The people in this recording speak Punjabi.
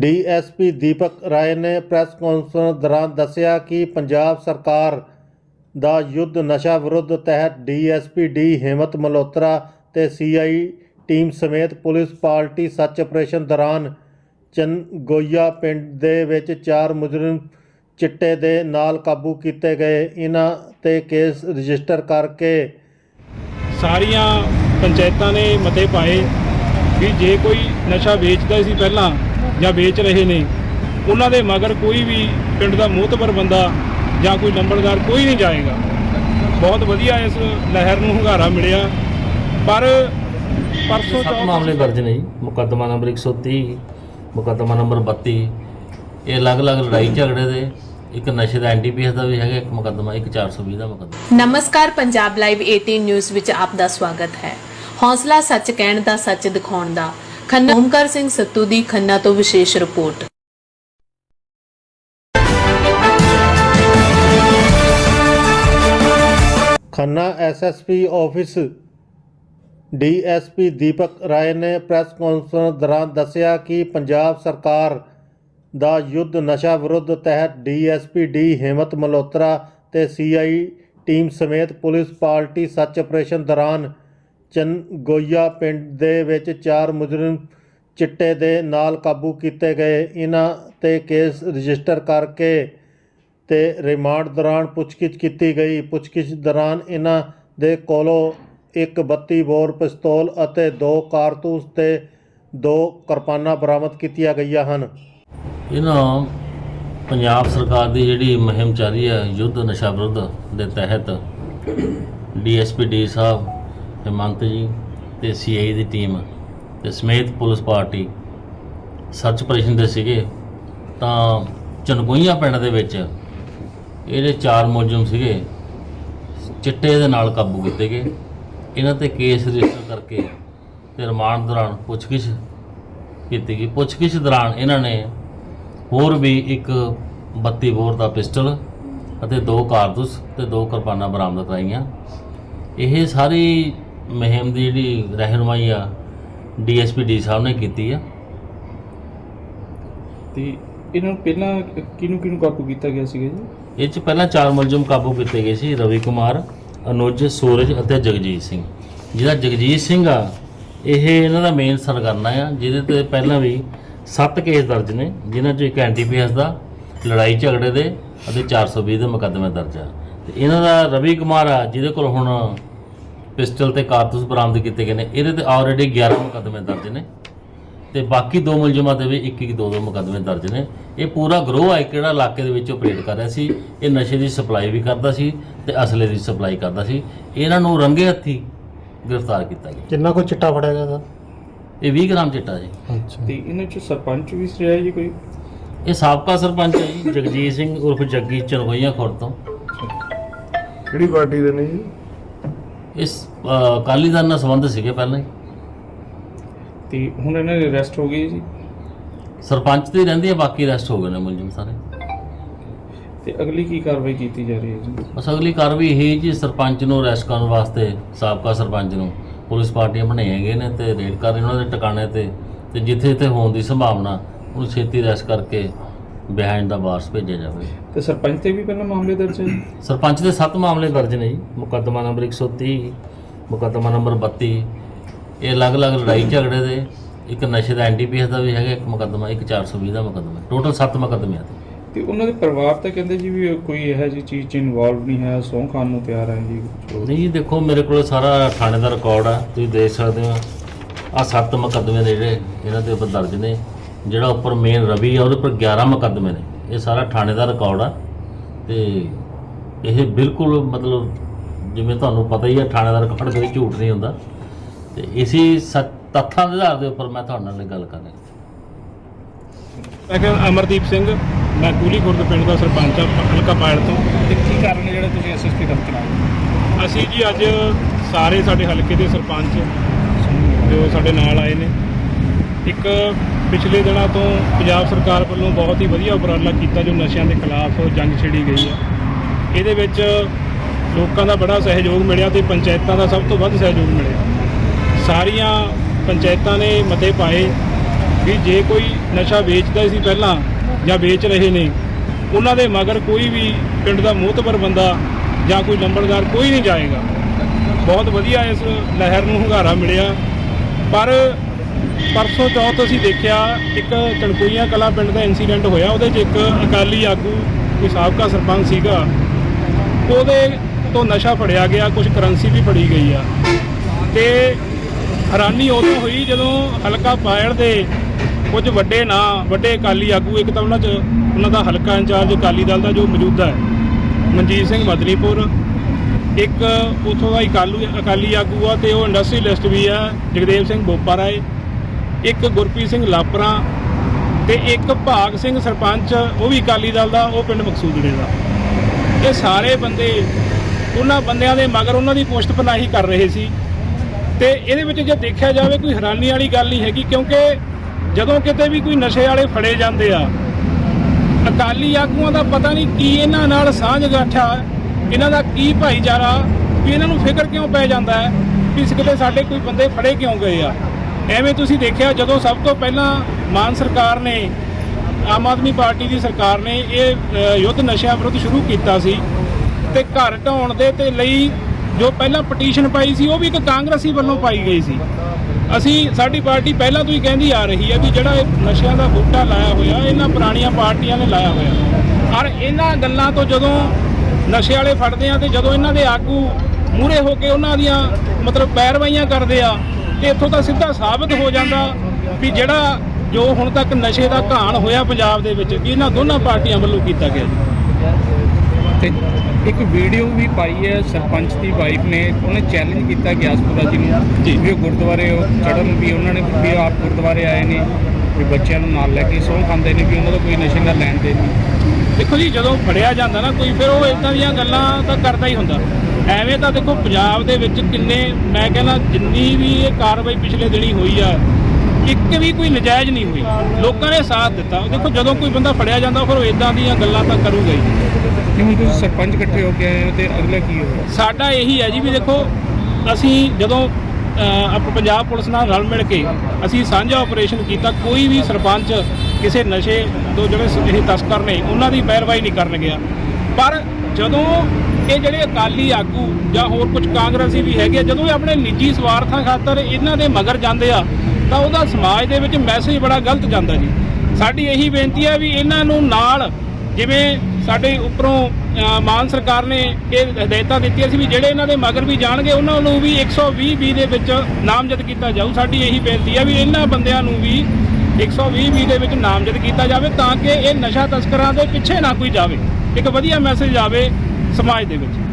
ਡੀਐਸਪੀ ਦੀਪਕ ਰਾਏ ਨੇ ਪ੍ਰੈਸ ਕਾਨਫਰੰਸ ਦੌਰਾਨ ਦੱਸਿਆ ਕਿ ਪੰਜਾਬ ਸਰਕਾਰ ਦਾ ਯੁੱਧ ਨਸ਼ਾ ਵਿਰੁੱਧ ਤਹਿਤ ਡੀਐਸਪੀ ਡੀ ਹਿੰਮਤ ਮਲਹੋਤਰਾ ਤੇ ਸੀਆਈ ਟੀਮ ਸਮੇਤ ਪੁਲਿਸ ਪਾਰਟੀ ਸੱਚ ਆਪਰੇਸ਼ਨ ਦੌਰਾਨ ਚੰਗੋਈਆ ਪਿੰਡ ਦੇ ਵਿੱਚ ਚਾਰ ਮੁਜਰਮ ਚਿੱਟੇ ਦੇ ਨਾਲ ਕਾਬੂ ਕੀਤੇ ਗਏ। ਇਹਨਾਂ ਤੇ ਕੇਸ ਰਜਿਸਟਰ ਕਰਕੇ ਸਾਰੀਆਂ ਪੰਚਾਇਤਾਂ ਨੇ ਮਤੇ ਪਾਏ ਵੀ ਜੇ ਕੋਈ ਨਸ਼ਾ ਵੇਚਦਾ ਸੀ ਪਹਿਲਾਂ ਜਾਂ ਵੇਚ ਰਹੇ ਨੇ ਉਹਨਾਂ ਦੇ ਮਗਰ ਕੋਈ ਵੀ ਪਿੰਡ ਦਾ ਮੋਹਤਬਰ ਬੰਦਾ ਜਾਂ ਕੋਈ ਲੰਬੜਦਾਰ ਕੋਈ ਨਹੀਂ ਜਾਏਗਾ। ਬਹੁਤ ਵਧੀਆ ਇਸ ਲਹਿਰ ਨੂੰ ਹੁੰਗਾਰਾ ਮਿਲਿਆ। ਪਰ ਪਰਸੋਂ ਸੱਤ ਮਾਮਲੇ ਦਰਜ ਨੇ ਜੀ। ਮੁਕੱਦਮਾ ਨੰਬਰ 130 ਮੁਕੱਦਮਾ ਨੰਬਰ 32 ਇਹ ਅਲੱਗ-ਅਲੱਗ ਲੜਾਈ ਝਗੜੇ ਦੇ ਇੱਕ ਨਸ਼ੇ ਦਾ ਐਨਡੀਪੀਐਸ ਦਾ ਵੀ ਹੈਗਾ ਇੱਕ ਮੁਕੱਦਮਾ ਇੱਕ 420 ਦਾ ਮੁਕੱਦਮਾ। ਨਮਸਕਾਰ ਪੰਜਾਬ ਲਾਈਵ 18 ਨਿਊਜ਼ ਵਿੱਚ ਆਪ ਦਾ ਸਵਾਗਤ ਹੈ। ਹੌਸਲਾ ਸੱਚ ਕਹਿਣ ਦਾ ਸੱਚ ਦਿਖਾਉਣ ਦਾ। ਖੰਨਾ ਓਮਕਾਰ ਸਿੰਘ ਸੱਤੂ ਦੀ ਖੰਨਾ ਤੋਂ ਵਿਸ਼ੇਸ਼ report. Khanna SSP office DSP Deepak Rai ਨੇ ਪ੍ਰੈਸ ਕਾਨਫਰੰਸ ਦੌਰਾਨ ਦੱਸਿਆ ਕਿ ਪੰਜਾਬ ਸਰਕਾਰ ਦਾ ਯੁੱਧ ਨਸ਼ਾ ਵਿਰੁੱਧ ਤਹਿਤ ਡੀਐਸਪੀ ਡੀ ਹਿੰਮਤ ਮਲਹੋਤਰਾ ਤੇ ਸੀਆਈ ਟੀਮ ਸਮੇਤ ਪੁਲਿਸ ਪਾਰਟੀ ਸੱਚ ਆਪਰੇਸ਼ਨ ਦੌਰਾਨ ਚੰਗੋਈਆ ਪਿੰਡ ਦੇ ਵਿੱਚ ਚਾਰ ਮੁਜਰਮ ਚਿੱਟੇ ਦੇ ਨਾਲ ਕਾਬੂ ਕੀਤੇ ਗਏ। ਇਹਨਾਂ ਤੇ ਕੇਸ ਰਜਿਸਟਰ ਕਰਕੇ ਤੇ ਰਿਮਾਂਡ ਦੌਰਾਨ ਪੁੱਛਗਿੱਛ ਕੀਤੀ ਗਈ। ਪੁੱਛਗਿੱਛ ਦੌਰਾਨ ਇਹਨਾਂ ਦੇ ਕੋਲੋਂ ਇੱਕ 32 ਬੋਰ ਪਿਸਤੌਲ ਅਤੇ ਦੋ ਕਾਰਤੂਸ ਤੇ ਦੋ ਕਿਰਪਾਨਾਂ ਬਰਾਮਦ ਕੀਤੀਆਂ ਗਈਆਂ ਹਨ। ਇਹਨਾਂ ਪੰਜਾਬ ਸਰਕਾਰ ਦੀ ਜਿਹੜੀ ਮੁਹਿੰਮ ਚੱਲ ਰਹੀ ਹੈ ਯੁੱਧ ਨਸ਼ਾ ਵਿਰੁੱਧ ਦੇ ਤਹਿਤ ਡੀਐਸਪੀ ਡੀ ਸਾਹਿਬ ਹਿਮੰਤ ਜੀ ਤੇ ਸੀਆਈ ਦੀ ਟੀਮ ਤੇ ਸਮੇਤ ਪੁਲਿਸ ਪਾਰਟੀ ਸਰਚ ਆਪਰੇਸ਼ਨ ਦੇ ਸੀਗੇ, ਤਾਂ ਚਨਗੋਈਆਂ ਪਿੰਡ ਦੇ ਵਿੱਚ ਇਹਦੇ ਚਾਰ ਮੁਲਜ਼ਮ ਸੀਗੇ, ਚਿੱਟੇ ਦੇ ਨਾਲ ਕਾਬੂ ਕੀਤੇ ਗਏ। ਇਹਨਾਂ ਤੇ ਕੇਸ ਰਜਿਸਟਰ ਕਰਕੇ ਤੇ ਰਿਮਾਂਡ ਦੌਰਾਨ ਪੁੱਛਗਿੱਛ ਕੀਤੀ ਗਈ। ਪੁੱਛਗਿੱਛ ਦੌਰਾਨ ਇਹਨਾਂ ਨੇ ਹੋਰ ਵੀ ਇੱਕ 32 ਬੋਰ ਦਾ ਪਿਸਟਲ ਅਤੇ ਦੋ ਕਾਰਤੂਸ ਤੇ ਦੋ ਕਿਰਪਾਨਾਂ ਬਰਾਮਦ ਕਰਾਈਆਂ। ਇਹ ਸਾਰੀ ਮੁਹਿੰਮ ਦੀ ਜਿਹੜੀ ਰਹਿਨੁਮਾਈ ਆ ਡੀਐਸਪੀ ਡੀ ਸਾਹਿਬ ਨੇ ਕੀਤੀ ਆ। ਤੇ ਇਹਨਾਂ ਨੂੰ ਪਹਿਲਾਂ ਕਿਹਨੂੰ ਕਿਹਨੂੰ ਕਾਬੂ ਕੀਤਾ ਗਿਆ ਸੀਗਾ ਜੀ? ਇਹ ਚ ਪਹਿਲਾਂ ਚਾਰ ਮੁਲਜ਼ਮ ਕਾਬੂ ਕੀਤੇ ਗਏ ਸੀ ਰਵੀ ਕੁਮਾਰ ਅਨੁਜ ਸੂਰਜ ਅਤੇ ਜਗਜੀਤ ਸਿੰਘ। ਜਿਹਦਾ ਜਗਜੀਤ ਸਿੰਘ ਆ ਇਹ ਇਹਨਾਂ ਦਾ ਮੇਨ ਸਰਗਰਨਾ ਆ ਜਿਹਦੇ ਤੇ ਪਹਿਲਾਂ ਵੀ 7 ਕੇਸ ਦਰਜ ਨੇ ਜਿਨ੍ਹਾਂ ਚੋਂ ਇੱਕ ਐਨਟੀਪੀਐਸ ਦਾ ਲੜਾਈ ਝਗੜੇ ਦੇ ਅਤੇ 420 ਦੇ ਮੁਕੱਦਮੇ ਦਰਜ ਆ। ਤੇ ਇਹਨਾਂ ਦਾ ਰਵੀ ਕੁਮਾਰ ਆ ਜਿਹਦੇ ਕੋਲ ਹੁਣ ਪਿਸਟਲ ਤੇ ਕਾਰਤੂਸ ਬਰਾਮਦ ਕੀਤੇ ਗਏ ਨੇ। ਇਹਦੇ ਤੇ ਆਲਰੇਡੀ 11 ਮੁਕੱਦਮੇ ਦਰਜ ਨੇ ਤੇ ਬਾਕੀ ਦੋ ਮੁਲਜ਼ਮਾਂ ਦੇ ਵੀ ਇੱਕ ਇੱਕ ਦੋ ਦੋ ਮੁਕੱਦਮੇ ਦਰਜ ਨੇ। ਇਹ ਪੂਰਾ ਗਰੋਹ ਹੈ ਕਿਹੜਾ ਇਲਾਕੇ ਦੇ ਵਿੱਚ ਆਪਰੇਟ ਕਰ ਰਿਹਾ ਸੀ ਇਹ ਨਸ਼ੇ ਦੀ ਸਪਲਾਈ ਵੀ ਕਰਦਾ ਸੀ ਤੇ ਅਸਲੇ ਦੀ ਸਪਲਾਈ ਕਰਦਾ ਸੀ। ਇਹਨਾਂ ਨੂੰ ਰੰਗੇ ਹੱਥੀ ਗ੍ਰਿਫਤਾਰ ਕੀਤਾ ਗਿਆ। ਕਿੰਨਾ ਕੋ ਚਿੱਟਾ ਫੜਿਆ ਗਿਆ ਇਹ 20 ਗ੍ਰਾਮ ਚਿੱਟਾ ਜੀ। ਅੱਛਾ। ਤੇ ਇਹਨਾਂ ਚ ਸਰਪੰਚ ਵੀ ਰਿਹਾ ਜੀ ਕੋਈ? ਇਹ ਸਾਬਕਾ ਸਰਪੰਚ ਹੈ ਜੀ ਜਗਜੀਤ ਸਿੰਘ ਉਰਫ ਜੱਗੀ ਚਨਗੋਈਆਂ ਖੁਰ ਤੋਂ। ਕਿਹੜੀ ਪਾਰਟੀ ਦੇ ਨੇ ਜੀ? ਇਸ ਅਕਾਲੀ ਦਲ ਨਾਲ ਸੰਬੰਧ ਸੀਗੇ ਪਹਿਲਾਂ ਹੀ। ਤੇ ਹੁਣ ਇਹਨਾਂ ਦੇ ਅਰੈਸਟ ਹੋ ਗਏ ਜੀ। ਸਰਪੰਚ ਤੇ ਰਹਿੰਦੀ ਹੈ ਬਾਕੀ ਅਰੈਸਟ ਹੋ ਗਏ ਨੇ ਮੁਲਜ਼ਮ ਸਾਰੇ। ਤੇ ਅਗਲੀ ਕੀ ਕਾਰਵਾਈ ਕੀਤੀ ਜਾ ਰਹੀ ਹੈ ਜੀ? ਬਸ ਅਗਲੀ ਕਾਰਵਾਈ ਇਹ ਹੈ ਜੀ ਸਰਪੰਚ ਨੂੰ ਅਰੈਸਟ ਕਰਨ ਵਾਸਤੇ ਸਾਬਕਾ ਸਰਪੰਚ ਨੂੰ। ਪੁਲਿਸ ਪਾਰਟੀਆਂ ਬਣਾਈਆਂ ਗਏ ਨੇ ਤੇ ਰੇਡ ਕਰ ਰਹੇ ਉਹਨਾਂ ਦੇ ਟਿਕਾਣੇ ਤੇ। ਤੇ ਜਿੱਥੇ ਜਿੱਥੇ ਹੋਣ ਦੀ ਸੰਭਾਵਨਾ ਉਹਨੂੰ ਛੇਤੀ ਅਰੈਸਟ ਕਰਕੇ ਬਿਹਾਈਂਡ ਦਾ ਬਾਰਸ ਭੇਜਿਆ ਜਾਵੇ। ਤੇ ਸਰਪੰਚ ਤੇ ਵੀ ਪਹਿਲਾਂ ਮਾਮਲੇ ਦਰਜ ਹੈ? ਜੀ? ਸਰਪੰਚ ਦੇ 7 ਮਾਮਲੇ ਦਰਜ ਨੇ ਜੀ। ਮੁਕੱਦਮਾ ਨੰਬਰ 130 ਮੁਕੱਦਮਾ ਨੰਬਰ 32 ਇਹ ਅਲੱਗ-ਅਲੱਗ ਲੜਾਈ ਝਗੜੇ ਦੇ। ਇੱਕ ਨਸ਼ੇ ਦਾ ਐਨਡੀਪੀਐਸ ਦਾ ਵੀ ਹੈਗਾ ਇੱਕ ਮੁਕੱਦਮਾ ਇੱਕ 420 ਦਾ ਮੁਕੱਦਮਾ। ਟੋਟਲ 7 ਮੁਕੱਦਮੇ ਆ ਤੇ ਉਹਨਾਂ ਦੇ ਪਰਿਵਾਰ ਤਾਂ ਕਹਿੰਦੇ ਜੀ ਵੀ ਕੋਈ ਇਹੋ ਜਿਹੀ ਚੀਜ਼ 'ਚ ਇਨਵੋਲਵ ਨਹੀਂ ਹੈ ਸਹੁੰ ਖਾਣ ਨੂੰ ਤਿਆਰ ਹੈ ਜੀ। ਨਹੀਂ ਜੀ ਦੇਖੋ ਮੇਰੇ ਕੋਲ ਸਾਰਾ ਥਾਣੇ ਦਾ ਰਿਕਾਰਡ ਆ। ਤੁਸੀਂ ਦੇਖ ਸਕਦੇ ਹੋ। ਆ ਸੱਤ ਮੁਕੱਦਮੇ ਨੇ ਜਿਹੜੇ ਇਹਨਾਂ ਦੇ ਉੱਪਰ ਦਰਜ ਨੇ। ਜਿਹੜਾ ਉੱਪਰ ਮੇਨ ਰਵੀ ਆ ਉਹਦੇ ਉੱਪਰ 11 ਮੁਕੱਦਮੇ ਨੇ। ਇਹ ਸਾਰਾ ਥਾਣੇ ਦਾ ਰਿਕਾਰਡ ਆ। ਤੇ ਇਹ ਬਿਲਕੁਲ ਮਤਲਬ ਜਿਵੇਂ ਤੁਹਾਨੂੰ ਪਤਾ ਹੀ ਆ ਥਾਣੇ ਦਾ ਰਿਕਾਰਡ ਕਦੇ ਝੂਠ ਨਹੀਂ ਹੁੰਦਾ। ਤੇ ਇਸੇ ਤੱਥਾਂ ਦੇ ਆਧਾਰ ਦੇ ਉੱਪਰ ਮੈਂ ਤੁਹਾਡੇ ਨਾਲ ਗੱਲ ਕਰ ਰਿਹਾ। ਮੈਂ ਕਿਹਾ ਅਮਰਦੀਪ ਸਿੰਘ ਮੈਂ ਕੂਲੀ ਖੁਰਦ ਪਿੰਡ ਦਾ ਸਰਪੰਚ ਆ ਹਲਕਾ ਪਾਇਲ ਤੋਂ। ਤੇ ਕੀ ਕਾਰਨ ਜਿਹੜਾ ਤੁਸੀਂ ਐਸਐਸਪੀ ਦਫ਼ਤਰ ਆਏ? ਅਸੀਂ ਜੀ ਅੱਜ ਸਾਰੇ ਸਾਡੇ ਹਲਕੇ ਦੇ ਸਰਪੰਚ ਜੋ ਸਾਡੇ ਨਾਲ ਆਏ ਨੇ। ਇੱਕ ਪਿਛਲੇ ਦਿਨਾਂ ਤੋਂ ਪੰਜਾਬ ਸਰਕਾਰ ਵੱਲੋਂ ਬਹੁਤ ਹੀ ਵਧੀਆ ਉਪਰਾਲਾ ਕੀਤਾ ਜੋ ਨਸ਼ਿਆਂ ਦੇ ਖਿਲਾਫ ਜੰਗ ਛਿੜੀ ਗਈ ਹੈ। ਇਹਦੇ ਵਿੱਚ ਲੋਕਾਂ ਦਾ ਬੜਾ ਸਹਿਯੋਗ ਮਿਲਿਆ ਤੇ ਪੰਚਾਇਤਾਂ ਦਾ ਸਭ ਤੋਂ ਵੱਧ ਸਹਿਯੋਗ ਮਿਲਿਆ। ਸਾਰੀਆਂ ਪੰਚਾਇਤਾਂ ਨੇ ਮਤੇ ਪਾਏ ਵੀ ਜੇ ਕੋਈ ਨਸ਼ਾ ਵੇਚਦਾ ਸੀ ਪਹਿਲਾਂ ਜਾਂ ਵੇਚ ਰਹੇ ਨੇ, ਉਹਨਾਂ ਦੇ ਮਗਰ ਕੋਈ ਵੀ ਪਿੰਡ ਦਾ ਮੋਹਤਬਰ ਬੰਦਾ ਜਾਂ ਕੋਈ ਲੰਬੜਦਾਰ ਕੋਈ ਨਹੀਂ ਜਾਏਗਾ। ਬਹੁਤ ਵਧੀਆ ਇਸ ਲਹਿਰ ਨੂੰ ਹੁੰਗਾਰਾ ਮਿਲਿਆ। ਪਰ ਪਰਸੋਂ ਚੌਥ ਅਸੀਂ ਦੇਖਿਆ ਇੱਕ ਚਣਕੂਈਆਂ ਕਲਾ ਪਿੰਡ ਦਾ ਇਨਸੀਡੈਂਟ ਹੋਇਆ, ਉਹਦੇ 'ਚ ਇੱਕ ਅਕਾਲੀ ਆਗੂ ਕੋਈ ਸਾਬਕਾ ਸਰਪੰਚ ਸੀਗਾ, ਉਹਦੇ ਤੋਂ ਨਸ਼ਾ ਫੜਿਆ ਗਿਆ ਕੁਝ ਕਰੰਸੀ ਵੀ ਫੜੀ ਗਈ ਆ। ਤੇ ਹੈਰਾਨੀ ਉਦੋਂ ਹੋਈ ਜਦੋਂ ਹਲਕਾ ਪਾਇਲ ਦੇ ਕੁਝ ਵੱਡੇ ਨਾਂ, ਵੱਡੇ ਅਕਾਲੀ ਆਗੂ, ਇੱਕ ਤਾਂ ਉਹਨਾਂ 'ਚ, ਉਹਨਾਂ ਦਾ ਹਲਕਾ ਇੰਚਾਰਜ ਅਕਾਲੀ ਦਲ ਦਾ ਜੋ ਮੌਜੂਦਾ ਹੈ, ਮਨਜੀਤ ਸਿੰਘ ਮਦਨੀਪੁਰ, ਇੱਕ ਉਥੋਂ ਦਾ ਇਕਾਲੂ ਅਕਾਲੀ ਆਗੂ ਆ ਤੇ ਉਹ ਇੰਡਸਟਰੀਲਿਸਟ ਵੀ ਆ, ਜਗਦੇਵ ਸਿੰਘ ਬੋਪਾ ਰਾਏ ਇੱਕ ਗੁਰਪ੍ਰੀਤ ਸਿੰਘ ਲਾਪਰਾ ਤੇ ਇੱਕ ਭਾਗ ਸਿੰਘ ਸਰਪੰਚ, ਉਹ ਵੀ ਅਕਾਲੀ ਦਲ ਦਾ, ਉਹ ਪਿੰਡ ਮਕਸੂਦੜੇ ਦਾ। ਇਹ ਸਾਰੇ ਬੰਦੇ, ਉਹਨਾਂ ਬੰਦਿਆਂ ਦੇ ਮਗਰ ਉਹਨਾਂ ਦੀ ਪੁਸ਼ਤ ਪਨਾਹੀ ਕਰ ਰਹੇ ਸੀ। ਤੇ ਇਹਦੇ ਵਿੱਚ ਜੇ ਦੇਖਿਆ ਜਾਵੇ, ਕੋਈ ਹੈਰਾਨੀ ਵਾਲੀ ਗੱਲ ਨਹੀਂ ਹੈਗੀ, ਕਿਉਂਕਿ ਜਦੋਂ ਕਿਤੇ ਵੀ ਕੋਈ ਨਸ਼ੇ ਵਾਲੇ ਫੜੇ ਜਾਂਦੇ ਆ, ਅਕਾਲੀ ਆਗੂਆਂ ਦਾ ਪਤਾ ਨਹੀਂ ਕੀ ਇਹਨਾਂ ਨਾਲ ਸਾਂਝ ਗਾਠਾ, ਇਹਨਾਂ ਦਾ ਕੀ ਭਾਈਚਾਰਾ, ਵੀ ਇਹਨਾਂ ਨੂੰ ਫਿਕਰ ਕਿਉਂ ਪੈ ਜਾਂਦਾ ਹੈ, ਵੀ ਇਸ ਕਿਤੇ ਸਾਡੇ ਕੋਈ ਬੰਦੇ ਫੜੇ ਕਿਉਂ ਗਏ ਆ? ਐਵੇਂ ਤੁਸੀਂ ਦੇਖਿਆ ਜਦੋਂ ਸਭ ਤੋਂ ਪਹਿਲਾਂ ਮਾਨ ਸਰਕਾਰ ਨੇ, ਆਮ ਆਦਮੀ ਪਾਰਟੀ ਦੀ ਸਰਕਾਰ ਨੇ ਇਹ ਯੁੱਧ ਨਸ਼ਿਆਂ ਵਿਰੁੱਧ ਸ਼ੁਰੂ ਕੀਤਾ ਸੀ ਤੇ ਘਰ ਢਾਉਣ ਦੇ ਤੇ ਲਈ ਜੋ ਪਹਿਲਾਂ ਪਟੀਸ਼ਨ ਪਾਈ ਸੀ ਉਹ ਵੀ ਇੱਕ ਕਾਂਗਰਸੀ ਵੱਲੋਂ ਪਾਈ ਗਈ ਸੀ। ਅਸੀਂ, ਸਾਡੀ ਪਾਰਟੀ ਪਹਿਲਾਂ ਤੋਂ ਹੀ ਕਹਿੰਦੀ ਆ ਰਹੀ ਹੈ ਵੀ ਜਿਹੜਾ ਇਹ ਨਸ਼ਿਆਂ ਦਾ ਬੂਟਾ ਲਾਇਆ ਹੋਇਆ, ਇਹਨਾਂ ਪੁਰਾਣੀਆਂ ਪਾਰਟੀਆਂ ਨੇ ਲਾਇਆ ਹੋਇਆ। ਔਰ ਇਹਨਾਂ ਗੱਲਾਂ ਤੋਂ ਜਦੋਂ ਨਸ਼ੇ ਵਾਲੇ ਫੜਦੇ ਆ ਤੇ ਜਦੋਂ ਇਹਨਾਂ ਦੇ ਆਗੂ ਮੂਰੇ ਹੋ ਕੇ ਉਹਨਾਂ ਦੀਆਂ ਮਤਲਬ ਪੈਰਵਾਈਆਂ ਕਰਦੇ ਆ ਤੇ ਇੱਥੋਂ ਤਾਂ ਸਿੱਧਾ ਸਾਬਤ ਹੋ ਜਾਂਦਾ ਵੀ ਜਿਹੜਾ ਜੋ ਹੁਣ ਤੱਕ ਨਸ਼ੇ ਦਾ ਘਾਣ ਹੋਇਆ ਪੰਜਾਬ ਦੇ ਵਿੱਚ ਵੀ ਇਹਨਾਂ ਦੋਨਾਂ ਪਾਰਟੀਆਂ ਵੱਲੋਂ ਕੀਤਾ ਗਿਆ ਜੀ। ਤੇ ਇੱਕ ਵੀਡੀਓ ਵੀ ਪਾਈ ਹੈ ਸਰਪੰਚ ਦੀ ਵਾਈਫ ਨੇ ਉਹਨੇ ਚੈਲੰਜ ਕੀਤਾ ਗਿਆਸਪੁਰਾ ਜੀ ਨੂੰ। ਵੀ ਉਹ ਗੁਰਦੁਆਰੇ ਚੜਨ ਵੀ ਉਹਨਾਂ ਨੇ ਵੀ ਆਪ ਗੁਰਦੁਆਰੇ ਆਏ ਨੇ ਵੀ ਬੱਚਿਆਂ ਨੂੰ ਨਾਲ ਲੈ ਕੇ ਸੌਂ ਖਾਂਦੇ ਨੇ ਵੀ ਉਹਨਾਂ ਦਾ ਕੋਈ ਨਸ਼ੇ ਦਾ ਲੈਣ ਦੇਣ ਨਹੀਂ। ਦੇਖੋ ਜੀ ਜਦੋਂ ਫੜਿਆ ਜਾਂਦਾ ਨਾ ਕੋਈ ਫਿਰ ਉਹ ਇਦਾਂ ਦੀਆਂ ਗੱਲਾਂ ਤਾਂ ਕਰਦਾ ਹੀ ਹੁੰਦਾ। ਐਵੇਂ ਤਾਂ ਦੇਖੋ ਪੰਜਾਬ ਦੇ ਵਿੱਚ ਕਿੰਨੇ ਮੈਂ ਕਹਿੰਦਾ ਜਿੰਨੀ ਵੀ ਇਹ ਕਾਰਵਾਈ ਪਿਛਲੇ ਦਿਨੀ ਹੋਈ ਆ ਇੱਕ ਵੀ ਕੋਈ ਨਜਾਇਜ਼ ਨਹੀਂ ਹੋਈ। ਲੋਕਾਂ ਨੇ ਸਾਥ ਦਿੱਤਾ। ਦੇਖੋ ਜਦੋਂ ਕੋਈ ਬੰਦਾ ਫੜਿਆ ਜਾਂਦਾ ਫਿਰ ਉਹ ਇਦਾਂ ਦੀਆਂ ਗੱਲਾਂ ਤਾਂ ਕਰੂਗਾ ਹੀ। ਹੁਣ ਤੁਸੀਂ ਸਰਪੰਚ ਇਕੱਠੇ ਹੋ ਕੇ ਆਏ ਹੋ ਤੇ ਅਗਲਾ ਕੀ ਹੋਇਆ? ਸਾਡਾ ਇਹੀ ਹੈ ਜੀ ਵੀ ਦੇਖੋ ਅਸੀਂ ਜਦੋਂ ਆਪ ਪੰਜਾਬ ਪੁਲਿਸ ਨਾਲ ਰਲ ਮਿਲ ਕੇ ਅਸੀਂ ਸਾਂਝਾ ਆਪਰੇਸ਼ਨ ਕੀਤਾ ਕੋਈ ਵੀ ਸਰਪੰਚ ਕਿਸੇ ਨਸ਼ੇ ਤੋਂ ਜਿਹੜੇ ਇਹ ਤਸਕਰ ਨੇ ਉਹਨਾਂ ਦੀ ਪੈਰਵਾਈ ਨਹੀਂ ਕਰਨ ਗਿਆ ਪਰ ਜਦੋਂ ਕਿ ਜਿਹੜੇ ਅਕਾਲੀ ਆਗੂ ਜਾਂ ਹੋਰ ਕੁਝ ਕਾਂਗਰਸੀ ਵੀ ਹੈਗੇ ਆ, ਜਦੋਂ ਇਹ ਆਪਣੇ ਨਿੱਜੀ ਸਵਾਰਥਾਂ ਖਾਤਰ ਇਹਨਾਂ ਦੇ ਮਗਰ ਜਾਂਦੇ ਆ ਤਾਂ ਉਹਦਾ ਸਮਾਜ ਦੇ ਵਿੱਚ ਮੈਸੇਜ ਬੜਾ ਗਲਤ ਜਾਂਦਾ ਜੀ। ਸਾਡੀ ਇਹੀ ਬੇਨਤੀ ਹੈ ਵੀ ਇਹਨਾਂ ਨੂੰ ਨਾਲ ਜਿਵੇਂ ਸਾਡੇ ਉੱਪਰੋਂ ਮਾਨ ਸਰਕਾਰ ਨੇ ਇਹ ਹਦਾਇਤਾਂ ਦਿੱਤੀਆਂ ਸੀ ਵੀ ਜਿਹੜੇ ਇਹਨਾਂ ਦੇ ਮਗਰ ਵੀ ਜਾਣਗੇ ਉਹਨਾਂ ਨੂੰ ਵੀ 120 ਬੀ ਦੇ ਵਿੱਚ ਨਾਮਜ਼ਦ ਕੀਤਾ ਜਾਊ। ਸਾਡੀ ਇਹੀ ਬੇਨਤੀ ਹੈ ਵੀ ਇਹਨਾਂ ਬੰਦਿਆਂ ਨੂੰ ਵੀ 120 ਬੀ ਦੇ ਵਿੱਚ ਨਾਮਜ਼ਦ ਕੀਤਾ ਜਾਵੇ ਤਾਂ ਕਿ ਇਹ ਨਸ਼ਾ ਤਸਕਰਾਂ ਦੇ ਪਿੱਛੇ ਨਾ ਕੋਈ ਜਾਵੇ। ਇੱਕ ਵਧੀਆ ਮੈਸੇਜ ਆਵੇ ਸਮਾਜ ਦੇ ਵਿੱਚ।